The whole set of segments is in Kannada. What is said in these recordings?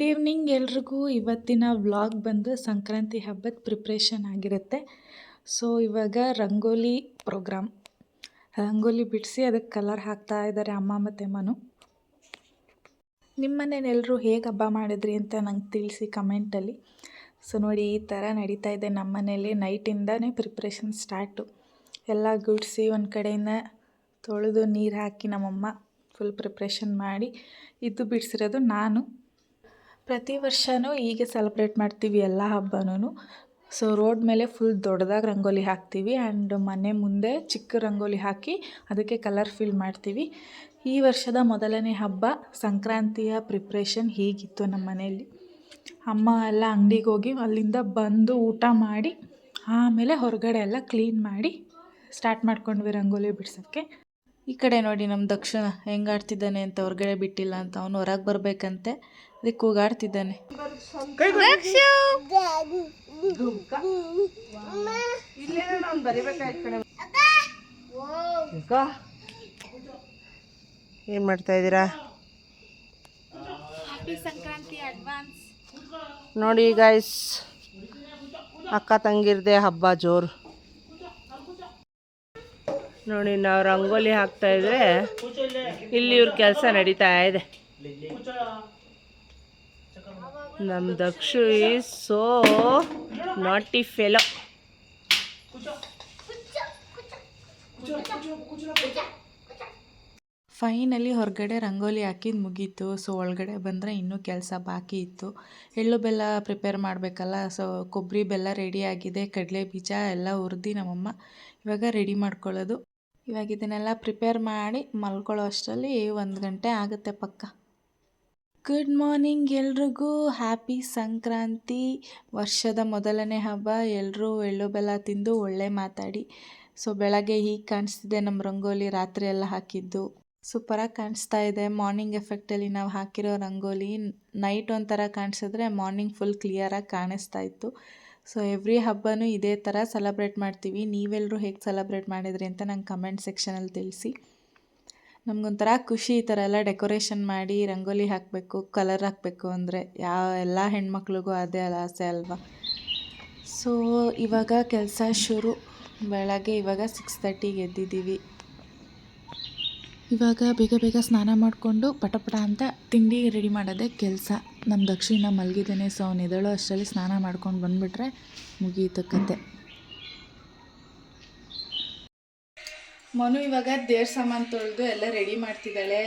ಗುಡ್ ಈವ್ನಿಂಗ್ ಎಲ್ರಿಗೂ. ಇವತ್ತಿನ ವ್ಲಾಗ್ ಬಂದು ಸಂಕ್ರಾಂತಿ ಹಬ್ಬದ ಪ್ರಿಪ್ರೇಷನ್ ಆಗಿರುತ್ತೆ. ಸೊ ಇವಾಗ ರಂಗೋಲಿ ಪ್ರೋಗ್ರಾಮ್ ರಂಗೋಲಿ ಬಿಡಿಸಿ ಅದಕ್ಕೆ ಕಲರ್ ಹಾಕ್ತಾ ಇದ್ದಾರೆ ಅಮ್ಮ ಮತ್ತು ಅಮ್ಮನು ನಿಮ್ಮ ಮನೇಲೆಲ್ಲರೂ ಹೇಗೆ ಹಬ್ಬ ಮಾಡಿದ್ರಿ ಅಂತ ನಂಗೆ ತಿಳಿಸಿ ಕಮೆಂಟಲ್ಲಿ ಸೊ ನೋಡಿ ಈ ಥರ ನಡೀತಾ ಇದೆ ನಮ್ಮ ಮನೇಲಿ ನೈಟಿಂದನೇ ಪ್ರಿಪ್ರೇಷನ್ ಸ್ಟಾರ್ಟು ಎಲ್ಲ ಗುಡಿಸಿ ಒಂದು ಕಡೆಯಿಂದ ತೊಳೆದು ನೀರು ಹಾಕಿ ನಮ್ಮಮ್ಮ ಫುಲ್ ಪ್ರಿಪ್ರೇಷನ್ ಮಾಡಿ. ಇದು ಬಿಡಿಸಿರೋದು ನಾನು. ಪ್ರತಿ ವರ್ಷವೂ ಹೀಗೆ ಸೆಲೆಬ್ರೇಟ್ ಮಾಡ್ತೀವಿ ಎಲ್ಲ ಹಬ್ಬನೂ ಸೊ ರೋಡ್ ಮೇಲೆ ಫುಲ್ ದೊಡ್ಡದಾಗಿ ರಂಗೋಲಿ ಹಾಕ್ತೀವಿ ಆ್ಯಂಡ್ ಮನೆ ಮುಂದೆ ಚಿಕ್ಕ ರಂಗೋಲಿ ಹಾಕಿ ಅದಕ್ಕೆ ಕಲರ್ ಫಿಲ್ ಮಾಡ್ತೀವಿ. ಈ ವರ್ಷದ ಮೊದಲನೇ ಹಬ್ಬ ಸಂಕ್ರಾಂತಿಯ ಪ್ರಿಪ್ರೇಷನ್ ಹೀಗಿತ್ತು ನಮ್ಮ ಮನೆಯಲ್ಲಿ. ಅಮ್ಮ ಎಲ್ಲ ಅಂಗಡಿಗೆ ಹೋಗಿ ಅಲ್ಲಿಂದ ಬಂದು ಊಟ ಮಾಡಿ, ಆಮೇಲೆ ಹೊರಗಡೆ ಎಲ್ಲ ಕ್ಲೀನ್ ಮಾಡಿ ಸ್ಟಾರ್ಟ್ ಮಾಡ್ಕೊಂಡ್ವಿ ರಂಗೋಲಿ ಬಿಡ್ಸೋಕ್ಕೆ ಈ ಕಡೆ ನೋಡಿ ನಮ್ಮ ದಕ್ಷಿಣ ಹೆಂಗಾಡ್ತಿದ್ದಾನೆ ಅಂತ ಹೊರಗಡೆ ಬಿಟ್ಟಿಲ್ಲ ಅಂತ ಅವನು ಹೊರಗೆ ಬರಬೇಕಂತೆ. ಅದಕ್ಕೆ ಕೂಗಾಡ್ತಿದ್ದಾನೆ ಏನು ಮಾಡ್ತಾ ಇದ್ದೀರಾ? ಸಂಕ್ರಾಂತಿ ಅಡ್ವಾನ್ಸ್ ನೋಡಿ ಗಾಯ್ಸ್ ಅಕ್ಕ ತಂಗಿರ್ದೆ ಹಬ್ಬ ಜೋರು. ನೋಡಿ ನಾವು ರಂಗೋಲಿ ಹಾಕ್ತಾ ಇದ್ರೆ ಇಲ್ಲಿ ಇವ್ರ ಕೆಲಸ ನಡೀತಾ ಇದೆ. ನಮ್ಮ Dakshu is so naughty fellow finally ಹೊರಗಡೆ ರಂಗೋಲಿ ಹಾಕಿದ್ದು ಮುಗೀತು ಸೊ ಒಳಗಡೆ ಬಂದರೆ ಇನ್ನೂ ಕೆಲಸ ಬಾಕಿ ಇತ್ತು. ಎಳ್ಳು ಬೆಲ್ಲ ಪ್ರಿಪೇರ್ ಮಾಡಬೇಕಲ್ಲ ಸೊ ಕೊಬ್ಬರಿ ಬೆಲ್ಲ ರೆಡಿ ಆಗಿದೆ, ಕಡಲೆ ಬೀಜ ಎಲ್ಲ ಹುರಿದು ನಮ್ಮಮ್ಮ ಇವಾಗ ರೆಡಿ ಮಾಡ್ಕೊಳ್ಳೋದು. ಇವಾಗ ಇದನ್ನೆಲ್ಲ ಪ್ರಿಪೇರ್ ಮಾಡಿ ಮಲ್ಕೊಳ್ಳೋ ಅಷ್ಟರಲ್ಲಿ ಒಂದು ಗಂಟೆ ಆಗುತ್ತೆ ಪಕ್ಕ. ಗುಡ್ ಮಾರ್ನಿಂಗ್ ಎಲ್ರಿಗೂ. ಹ್ಯಾಪಿ ಸಂಕ್ರಾಂತಿ. ವರ್ಷದ ಮೊದಲನೇ ಹಬ್ಬ. ಎಲ್ಲರೂ ಎಳ್ಳು ಬೆಲ್ಲ ತಿಂದು ಒಳ್ಳೆ ಮಾತಾಡಿ. ಸೊ ಬೆಳಗ್ಗೆ ಹೀಗೆ ಕಾಣಿಸ್ತಿದೆ ನಮ್ಮ ರಂಗೋಲಿ. ರಾತ್ರಿ ಎಲ್ಲ ಹಾಕಿದ್ದು. ಸೂಪರಾಗಿ ಕಾಣಿಸ್ತಾ ಇದೆ. ಮಾರ್ನಿಂಗ್ ಎಫೆಕ್ಟಲ್ಲಿ ನಾವು ಹಾಕಿರೋ ರಂಗೋಲಿ ನೈಟ್ ಒಂಥರ ಕಾಣಿಸಿದ್ರೆ ಮಾರ್ನಿಂಗ್ ಫುಲ್ ಕ್ಲಿಯರಾಗಿ ಕಾಣಿಸ್ತಾ ಇತ್ತು. ಸೊ ಎವ್ರಿ ಹಬ್ಬನೂ ಇದೇ ಥರ ಸೆಲೆಬ್ರೇಟ್ ಮಾಡ್ತೀವಿ. ನೀವೆಲ್ಲರೂ ಹೇಗೆ ಸೆಲೆಬ್ರೇಟ್ ಮಾಡಿದ್ರಿ ಅಂತ ನಂಗೆ ಕಮೆಂಟ್ ಸೆಕ್ಷನಲ್ಲಿ ತಿಳಿಸಿ. ನಮಗೊಂಥರ ಖುಷಿ ಈ ಥರ ಎಲ್ಲ ಡೆಕೋರೇಷನ್ ಮಾಡಿ ರಂಗೋಲಿ ಹಾಕಬೇಕು, ಕಲರ್ ಹಾಕಬೇಕು ಅಂದರೆ ಯಾವ ಎಲ್ಲ ಹೆಣ್ಮಕ್ಳಿಗೂ ಅದೇ ಅಲ್ಲ ಆಸೆ ಅಲ್ವಾ? ಸೊ ಇವಾಗ ಕೆಲಸ ಶುರು. ಬೆಳಗ್ಗೆ ಇವಾಗ ಸಿಕ್ಸ್ ತರ್ಟಿಗೆ ಎದ್ದಿದ್ದೀವಿ. ಇವಾಗ ಬೇಗ ಬೇಗ ಸ್ನಾನ ಮಾಡಿಕೊಂಡು ಪಟ ಪಟ ಅಂತ ತಿಂಡಿ ರೆಡಿ ಮಾಡೋದೇ ಕೆಲಸ. ನಮ್ಮ ದಕ್ಷಿಣ ಮಲಗಿದ್ದೇನೆ ಸೊ ಅವ್ನು ಅಷ್ಟರಲ್ಲಿ ಸ್ನಾನ ಮಾಡ್ಕೊಂಡು ಬಂದುಬಿಟ್ರೆ ಮುಗೀತು ಕತೆ. ಮನು ಇವಾಗ ದೇವ್ರ ಸಾಮಾನು ತೊಳೆದು ಎಲ್ಲ ರೆಡಿ ಮಾಡ್ತಿದ್ದಾಳೆ.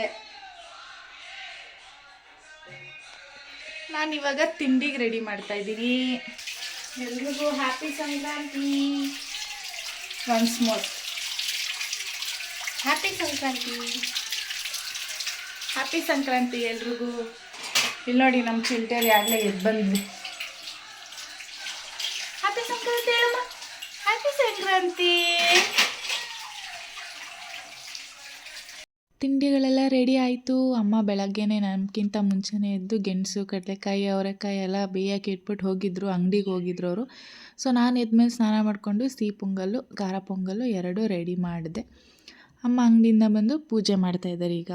ನಾನು ಇವಾಗ ತಿಂಡಿಗೆ ರೆಡಿ ಮಾಡ್ತಾ ಇದ್ದೀನಿ. ಎಲ್ರಿಗೂ happy Sankranti once more happy Sankranti happy Sankranti ಎಲ್ರಿಗೂ. ಇಲ್ಲಿ ನೋಡಿ ನಮ್ಮ ಚಿಲ್ಟರ್ ಆಗಲೇ ಎದ್ದು ಬಂದ್ವಿ ಹ್ಯಾಪಿ ಸಂಕ್ರಾಂತಿ ಹೇಳಮ್ಮ ಹ್ಯಾಪಿ ಸಂಕ್ರಾಂತಿ ತಿಂಡಿಗಳೆಲ್ಲ ಆಯಿತು ಅಮ್ಮ ಬೆಳಗ್ಗೆನೇ ನಮ್ಗಿಂತ ಮುಂಚೆನೇ ಎದ್ದು ಗೆಣಸು, ಕಡಲೆಕಾಯಿ, ಅವರೆಕಾಯಿ ಎಲ್ಲ ಬೇಯಕ್ಕೆ ಇಟ್ಬಿಟ್ಟು ಹೋಗಿದ್ರು, ಅಂಗಡಿಗೆ ಹೋಗಿದ್ರು ಅವರು. ಸೊ, ನಾನು ಎದ್ಮೇಲೆ ಸ್ನಾನ ಮಾಡಿಕೊಂಡು ಸಿಹಿ ಪೊಂಗಲ್ಲು, ಖಾರ ಪೊಂಗಲ್ಲು ಎರಡೂ ರೆಡಿ ಮಾಡಿದೆ. ಅಮ್ಮ ಅಂಗಡಿಯಿಂದ ಬಂದು ಪೂಜೆ ಮಾಡ್ತಾಯಿದ್ದಾರೆ ಈಗ.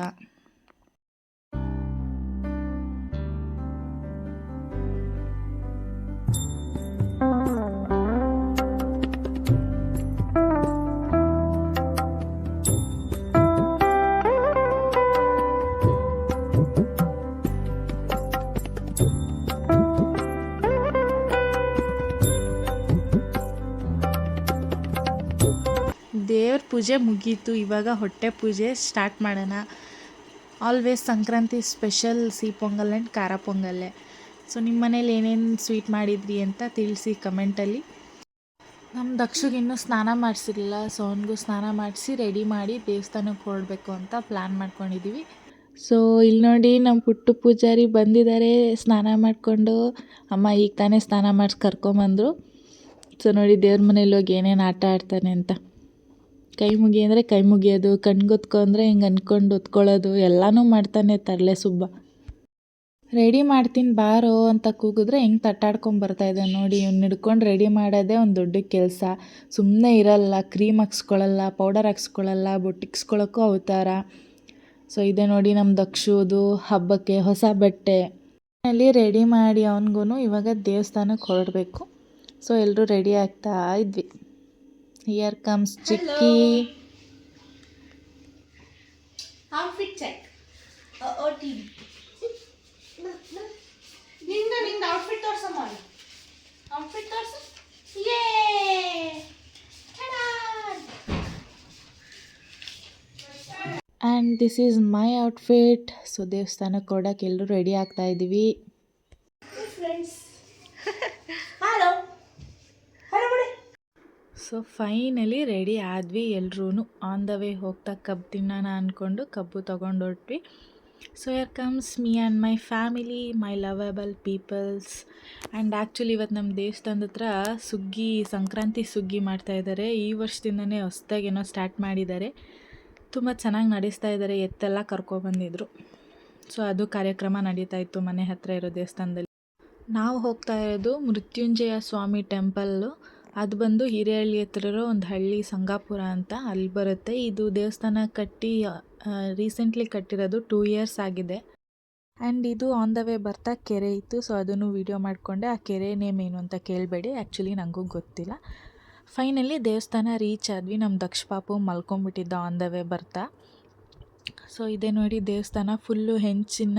ಪೂಜೆ ಮುಗೀತು, ಇವಾಗ ಹೊಟ್ಟೆ ಪೂಜೆ ಸ್ಟಾರ್ಟ್ ಮಾಡೋಣ. ಆಲ್ವೇಸ್ ಸಂಕ್ರಾಂತಿ ಸ್ಪೆಷಲ್ ಸಿಹಿ ಪೊಂಗಲ್ ಆ್ಯಂಡ್ ಖಾರ ಪೊಂಗಲ್ಲೇ ಸೊ ನಿಮ್ಮ ಮನೇಲಿ ಏನೇನು ಸ್ವೀಟ್ ಮಾಡಿದ್ರಿ ಅಂತ ತಿಳಿಸಿ ಕಮೆಂಟಲ್ಲಿ ನಮ್ಮ ದಕ್ಷಿಗೆ ಇನ್ನೂ ಸ್ನಾನ ಮಾಡಿಸಿರಲಿಲ್ಲ ಸೊ ಅವನಿಗೂ ಸ್ನಾನ ಮಾಡಿಸಿ ರೆಡಿ ಮಾಡಿ ದೇವಸ್ಥಾನಕ್ಕೆ ಹೊರಡಬೇಕು ಅಂತ ಪ್ಲ್ಯಾನ್ ಮಾಡ್ಕೊಂಡಿದ್ದೀವಿ ಸೊ ಇಲ್ಲಿ ನೋಡಿ ನಮ್ಮ ಪುಟ್ಟು ಪೂಜಾರಿ ಬಂದಿದ್ದಾರೆ ಸ್ನಾನ ಮಾಡಿಕೊಂಡು. ಅಮ್ಮ ಈಗ ತಾನೇ ಸ್ನಾನ ಮಾಡಿಸಿ ಕರ್ಕೊಂಬಂದರು. ಸೊ ನೋಡಿ ದೇವ್ರ ಮನೇಲಿ ಹೋಗಿ ಏನೇನು ಆಟ ಆಡ್ತಾನೆ ಅಂತ. ಕೈ ಮುಗಿ ಅಂದರೆ ಕೈ ಮುಗಿಯೋದು ಕಣ್ಗೊತ್ಕೊ ಅಂದರೆ ಹಿಂಗೆ ಅಂದ್ಕೊಂಡು ಹೊತ್ಕೊಳ್ಳೋದು, ಎಲ್ಲನೂ ಮಾಡ್ತಾನೆ ತರಲೆ ಸುಬ್ಬ. ರೆಡಿ ಮಾಡ್ತೀನಿ ಬಾರೋ ಅಂತ ಕೂಗಿದ್ರೆ ಹಿಂಗೆ ತಟ್ಟಾಡ್ಕೊಂಡು ಬರ್ತಾಯಿದ್ದೆ ನೋಡಿ. ಇವ್ನು ಹಿಡ್ಕೊಂಡು ರೆಡಿ ಮಾಡೋದೇ ಒಂದು ದೊಡ್ಡ ಕೆಲಸ. ಸುಮ್ಮನೆ ಇರಲ್ಲ, ಕ್ರೀಮ್ ಹಾಕ್ಸ್ಕೊಳ್ಳಲ್ಲ ಪೌಡರ್ ಹಾಕ್ಸ್ಕೊಳ್ಳಲ್ಲ ಬೊಟ್ಟಿಕ್ಸ್ಕೊಳ್ಳೋಕ್ಕೂ ಅವತಾರ. ಸೊ ಇದೆ ನೋಡಿ ನಮ್ಮ ದಕ್ಷದು ಹಬ್ಬಕ್ಕೆ ಹೊಸ ಬಟ್ಟೆ. ಅಲ್ಲಿ ರೆಡಿ ಮಾಡಿ ಅವನಿಗೂ ಇವಾಗ ದೇವಸ್ಥಾನಕ್ಕೆ ಹೊರಡಬೇಕು. ಸೊ ಎಲ್ಲರೂ ರೆಡಿ ಆಗ್ತಾ ಇದ್ವಿ. ಇಯರ್ ಕಮ್ಸ್ ಚಿಕ್ಕಿ ಔಟ್ಫಿಟ್ ಚೆಕ್ ಓ ಟಿ ನಿಂದ ನಿಂದ ಔಟ್ಫಿಟ್ ತೋರ್ಸಮ್ಮ ಔಟ್ಫಿಟ್ ತೋರ್ಸು. Yeah and this is my outfit so ದೇವಸ್ಥಾನಕ್ಕೆ ಹೊರಡಕ್ಕೆ ಎಲ್ಲರೂ ರೆಡಿ ಆಗ್ತಾ ಇದ್ದೀವಿ friends hello so finally ready ಆದ್ವಿ ಎಲ್ರೂ ಆನ್ ದ ವೇ ಹೋಗ್ತಾ ಕಬ್ಬು ತಿನ್ನೋಣ ಅಂದ್ಕೊಂಡು ಕಬ್ಬು ತೊಗೊಂಡು ಹೊರಟ್ವಿ so here comes me and my family my lovable peoples and actually ಇವತ್ತು ನಮ್ಮ ದೇವಸ್ಥಾನದ ಹತ್ರ ಸುಗ್ಗಿ, ಸಂಕ್ರಾಂತಿ ಸುಗ್ಗಿ ಮಾಡ್ತಾ ಇದ್ದಾರೆ ಈ ವರ್ಷದಿಂದನೇ ಹೊಸ್ದಾಗಿ ಏನೋ ಸ್ಟಾರ್ಟ್ ಮಾಡಿದ್ದಾರೆ ತುಂಬ ಚೆನ್ನಾಗಿ ನಡೆಸ್ತಾ ಇದ್ದಾರೆ ಎತ್ತೆಲ್ಲ ಕರ್ಕೊಬಂದಿದ್ರು ಸೊ ಅದು ಕಾರ್ಯಕ್ರಮ ನಡೀತಾ ಇತ್ತು ಮನೆ ಹತ್ತಿರ ಇರೋ ದೇವಸ್ಥಾನದಲ್ಲಿ. ನಾವು ಹೋಗ್ತಾ ಇರೋದು ಮೃತ್ಯುಂಜಯ ಸ್ವಾಮಿ ಟೆಂಪಲ್ಲು ಅದು ಬಂದು ಹಿರೇಹಳ್ಳಿ ಇರೋ ಒಂದು ಹಳ್ಳಿ ಸಂಗಾಪುರ ಅಂತ ಅಲ್ಲಿ ಬರುತ್ತೆ. ಇದು ದೇವಸ್ಥಾನ ಕಟ್ಟಿ ರೀಸೆಂಟ್ಲಿ ಕಟ್ಟಿರೋದು ಟೂ ಇಯರ್ಸ್ ಆಗಿದೆ. ಆ್ಯಂಡ್ ಇದು ಆನ್ ದ ವೇ ಬರ್ತಾ ಕೆರೆ ಇತ್ತು, ಸೊ ಅದನ್ನು ವೀಡಿಯೋ ಮಾಡಿಕೊಂಡೆ. ಆ ಕೆರೆ ನೇಮ್ ಏನು ಅಂತ ಕೇಳಬೇಡಿ ಆ್ಯಕ್ಚುಲಿ ನನಗೂ ಗೊತ್ತಿಲ್ಲ. ಫೈನಲಿ ದೇವಸ್ಥಾನ ರೀಚ್ ಆದ್ವಿ ನಮ್ಮ ದಕ್ಷ ಪಾಪು ಮಲ್ಕೊಂಬಿಟ್ಟಿದ್ದ ಆನ್ ದ ವೇ ಬರ್ತಾ. ಸೊ ಇದೇ ನೋಡಿ ದೇವಸ್ಥಾನ ಫುಲ್ಲು ಹೆಂಚಿನ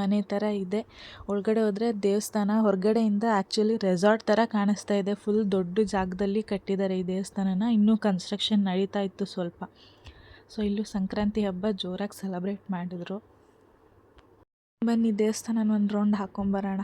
ಮನೆ ಥರ ಇದೆ. ಒಳಗಡೆ ಹೋದರೆ ದೇವಸ್ಥಾನ, ಹೊರಗಡೆಯಿಂದ ಆ್ಯಕ್ಚುಲಿ ರೆಸಾರ್ಟ್ ಥರ ಕಾಣಿಸ್ತಾ ಇದೆ. ಫುಲ್ ದೊಡ್ಡ ಜಾಗದಲ್ಲಿ ಕಟ್ಟಿದ್ದಾರೆ ಈ ದೇವಸ್ಥಾನನ. ಇನ್ನೂ ಕನ್ಸ್ಟ್ರಕ್ಷನ್ ನಡೀತಾ ಇತ್ತು ಸ್ವಲ್ಪ. ಸೊ ಇಲ್ಲೂ ಸಂಕ್ರಾಂತಿ ಹಬ್ಬ ಜೋರಾಗಿ ಸೆಲೆಬ್ರೇಟ್ ಮಾಡಿದ್ರು. ಬನ್ನಿ ದೇವಸ್ಥಾನನ ಒಂದು ರೌಂಡ್ ಹಾಕೊಂಬರೋಣ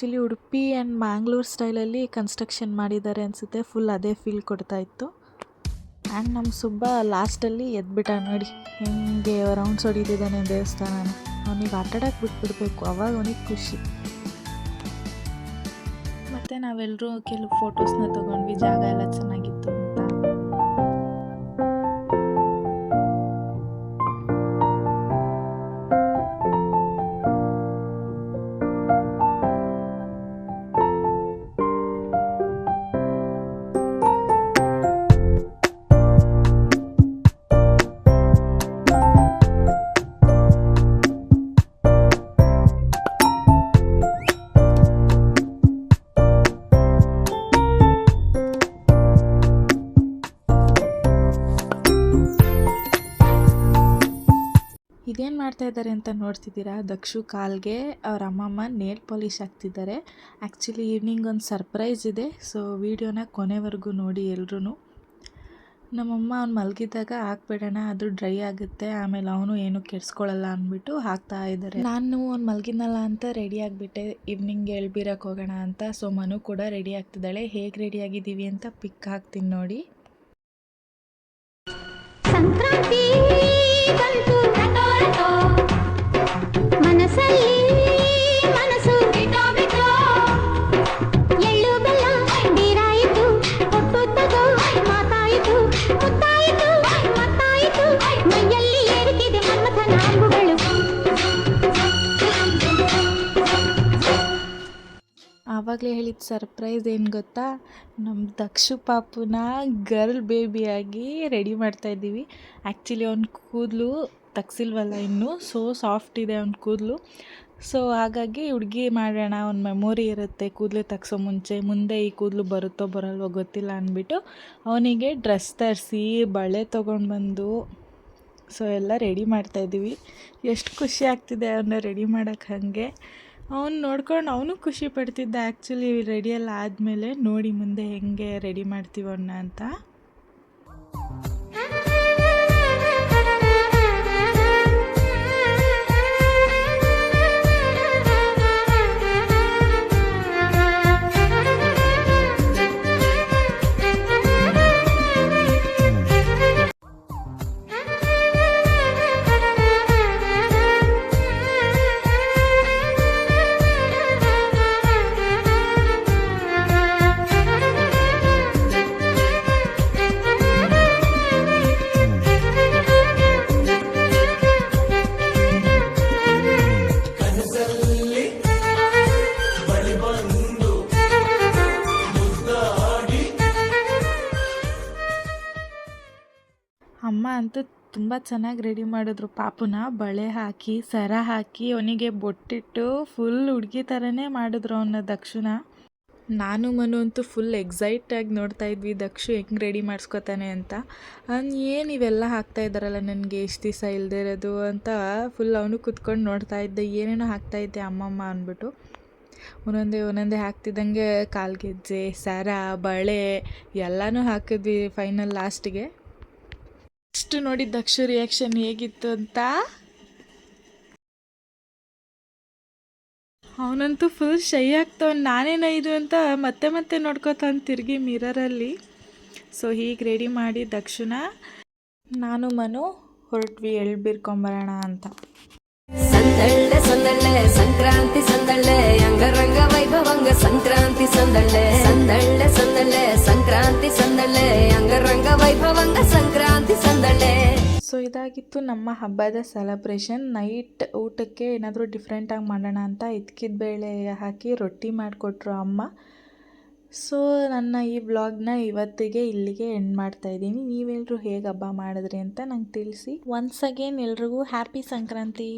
ಆ್ಯಕ್ಚುಲಿ ಉಡುಪಿ ಆ್ಯಂಡ್ ಮ್ಯಾಂಗ್ಳೂರ್ ಸ್ಟೈಲಲ್ಲಿ ಕನ್ಸ್ಟ್ರಕ್ಷನ್ ಮಾಡಿದ್ದಾರೆ ಅನಿಸುತ್ತೆ. ಫುಲ್ ಅದೇ ಫೀಲ್ ಕೊಡ್ತಾ ಇತ್ತು. ಆ್ಯಂಡ್ ನಮ್ಮ ಸುಬ್ಬ ಲಾಸ್ಟಲ್ಲಿ ಎದ್ಬಿಟ್ಟ ನೋಡಿ. ಹೆಂಗೆ ರೌಂಡ್ಸ್ ಹೊಡಿತಿದ್ದಾನೆ ದೇವಸ್ಥಾನ ಅವನಿಗೆ ಆಟಾಡಕ್ಕೆ ಬಿಟ್ಬಿಡ್ಬೇಕು. ಅವಾಗ ಅವನಿಗೆ ಖುಷಿ. ಮತ್ತು ನಾವೆಲ್ಲರೂ ಕೆಲವು ಫೋಟೋಸ್ನ ತೊಗೊಂಡ್ವಿ. ಜಾಗ ಎಲ್ಲ ಚೆನ್ನಾಗಿತ್ತು ಮಾಡ್ತಾ ಇದ್ದಾರೆ ಅಂತ ನೋಡ್ತಿದ್ದೀರಾ? ದಕ್ಷು ಕಾಲ್ಗೆ ಅವ್ರ ಅಮ್ಮಮ್ಮ ನೇಲ್ ಪಾಲಿಶ್ ಹಾಕ್ತಿದ್ದಾರೆ. ಆ್ಯಕ್ಚುಲಿ ಈವ್ನಿಂಗ್ ಒಂದು ಸರ್ಪ್ರೈಸ್ ಇದೆ. ಸೊ ವೀಡಿಯೋನ ಕೊನೆವರೆಗೂ ನೋಡಿ ಎಲ್ರೂ ನಮ್ಮಮ್ಮ ಅವ್ನು ಮಲಗಿದಾಗ ಹಾಕ್ಬಿಡೋಣ, ಅದು ಡ್ರೈ ಆಗುತ್ತೆ, ಆಮೇಲೆ ಅವನು ಏನು ಕೆಡ್ಸ್ಕೊಳ್ಳಲ್ಲ ಅಂದ್ಬಿಟ್ಟು ಹಾಕ್ತಾ ಇದ್ದಾರೆ. ನಾನು ಅವ್ನು ಮಲಗಿನಲ್ಲ ಅಂತ ರೆಡಿ ಆಗಿಬಿಟ್ಟೆ. ಈವ್ನಿಂಗ್ ಎಳ್ಬಿರಕ್ಕೆ ಹೋಗೋಣ ಅಂತ. ಸೊ ಮನು ಕೂಡ ರೆಡಿ ಆಗ್ತಿದ್ದಾಳೆ. ಹೇಗೆ ರೆಡಿ ಆಗಿದ್ದೀವಿ ಅಂತ ಪಿಕ್ ಹಾಕ್ತೀನಿ ನೋಡಿ. ಸಂಕ್ರಾಂತಿ! सली ಹೇಳಿದ ಸರ್ಪ್ರೈಸ್ ಏನು ಗೊತ್ತಾ? ನಮ್ಮ ದಕ್ಷು ಪಾಪುನ ಗರ್ಲ್ ಬೇಬಿಯಾಗಿ ರೆಡಿ ಮಾಡ್ತಾ ಇದ್ದೀವಿ. ಆ್ಯಕ್ಚುಲಿ ಅವ್ನ ಕೂದಲು ತಗ್ಸಿಲ್ವಲ್ಲ ಇನ್ನೂ, ಸೊ ಸಾಫ್ಟ್ ಇದೆ ಅವ್ನ ಕೂದಲು. ಸೊ ಹಾಗಾಗಿ ಹುಡುಗಿ ಮಾಡೋಣ ಒಂದು ಮೆಮೊರಿ ಇರುತ್ತೆ ಕೂದಲು ತಗ್ಸೋ ಮುಂಚೆ. ಮುಂದೆ ಈ ಕೂದಲು ಬರುತ್ತೋ ಬರಲ್ವೋ ಗೊತ್ತಿಲ್ಲ ಅಂದ್ಬಿಟ್ಟು ಅವನಿಗೆ ಡ್ರೆಸ್ ತರಿಸಿ, ಬಳೆ ತೊಗೊಂಡು ಬಂದು, ಸೊ ಎಲ್ಲ ರೆಡಿ ಮಾಡ್ತಾಯಿದ್ದೀವಿ ಎಷ್ಟು ಖುಷಿ ಆಗ್ತಿದೆ ಅವನ್ನ ರೆಡಿ ಮಾಡೋಕ್ಕೆ ಹಾಗೆ. ಅವ್ನು ನೋಡ್ಕೊಂಡು ಅವನು ಖುಷಿ ಪಡ್ತಿದ್ದ ಆ್ಯಕ್ಚುಲಿ ರೆಡಿಯೆಲ್ಲ ಆದಮೇಲೆ ನೋಡಿ ಮುಂದೆ ಹೆಂಗೆ ರೆಡಿ ಮಾಡ್ತೀವಣ್ಣ ಅಂತ. ಅಂತೂ ತುಂಬ ಚೆನ್ನಾಗಿ ರೆಡಿ ಮಾಡಿದ್ರು. ಪಾಪುನ ಬಳೆ ಹಾಕಿ, ಸರ ಹಾಕಿ, ಅವನಿಗೆ ಬೊಟ್ಟಿಟ್ಟು ಫುಲ್ ಹುಡುಗಿ ಥರನೇ ಮಾಡಿದ್ರು ಅವನ ದಕ್ಷಿಣ ನಾನು ಮನು ಅಂತೂ ಫುಲ್ ಎಕ್ಸೈಟಾಗಿ ನೋಡ್ತಾ ಇದ್ವಿ, ದಕ್ಷು ಹೆಂಗೆ ರೆಡಿ ಮಾಡಿಸ್ಕೊತಾನೆ ಅಂತ. ಏನು ಇವೆಲ್ಲ ಹಾಕ್ತಾ ಇದ್ದಾರಲ್ಲ, ನನಗೆ ಎಷ್ಟು ದಿವಸ ಇಲ್ಲದೆ ಇರೋದು ಅಂತ ಫುಲ್ ಅವನು ಕುತ್ಕೊಂಡು ನೋಡ್ತಾ ಇದ್ದೆ. ಏನೇನೋ ಹಾಕ್ತಾ ಇದ್ದೆ ಅಮ್ಮಮ್ಮ ಅಂದ್ಬಿಟ್ಟು. ಒಂದೊಂದೇ ಒಂದೊಂದೇ ಹಾಕ್ತಿದ್ದಂಗೆ ಕಾಲ್ಗೆಜ್ಜೆ, ಸರ, ಬಳೆ ಎಲ್ಲನೂ ಹಾಕಿದ್ವಿ ಫೈನಲ್ ಲಾಸ್ಟಿಗೆ ಅಷ್ಟು ನೋಡಿ ದಕ್ಷ ರಿಯಾಕ್ಷನ್ ಹೇಗಿತ್ತು ಅಂತ? ಅವನಂತೂ ಫುಲ್ ಶೈ ಆಗ್ತಾವ ನಾನೇನ ಇದು ಅಂತ ಮತ್ತೆ ಮತ್ತೆ ನೋಡ್ಕೊತಾನೆ ತಿರುಗಿ ಮಿರರಲ್ಲಿ ಸೊ ಹೀಗೆ ರೆಡಿ ಮಾಡಿ ದಕ್ಷಿಣ ನಾನು ಮನು ಹೊರಟ್ವಿ ಎಳ್ಬಿರ್ಕೊಂಬರೋಣ ಅಂತ. ಸಂದಳ್ಳೆ ಸಂದಳ್ಳೆ, ಸಂಕ್ರಾಂತಿ ಸಂದಳ್ಳೆ, ಅಂಗರಂಗ ವೈಭವಂಗ ಸಂಕ್ರಾಂತಿ ಸಂದಳ್ಳೆ. ಸಂದಳ್ಳೆ ಸಂದಳ್ಳೆ, ಸಂಕ್ರಾಂತಿ ಸಂದಳ್ಳೆ, ಅಂಗರಂಗ ಇದಾಗಿತ್ತು ನಮ್ಮ ಹಬ್ಬದ ಸೆಲೆಬ್ರೇಷನ್ ನೈಟ್ ಊಟಕ್ಕೆ ಏನಾದರೂ ಡಿಫ್ರೆಂಟಾಗಿ ಮಾಡೋಣ ಅಂತ ಇದ್ಕಿದ ಬೇಳೆ ಹಾಕಿ ರೊಟ್ಟಿ ಮಾಡಿಕೊಟ್ರು ಅಮ್ಮ. ಸೊ ನನ್ನ ಈ ವ್ಲಾಗ್ನ ಇವತ್ತಿಗೆ ಇಲ್ಲಿಗೆ ಎಂಡ್ ಮಾಡ್ತಾ ಇದ್ದೀನಿ. ನೀವೆಲ್ಲರೂ ಹೇಗೆ ಹಬ್ಬ ಮಾಡಿದ್ರಿ ಅಂತ ನಂಗೆ ತಿಳಿಸಿ. ಒನ್ಸ್ ಅಗೇನ್ ಎಲ್ರಿಗೂ ಹ್ಯಾಪಿ ಸಂಕ್ರಾಂತಿ.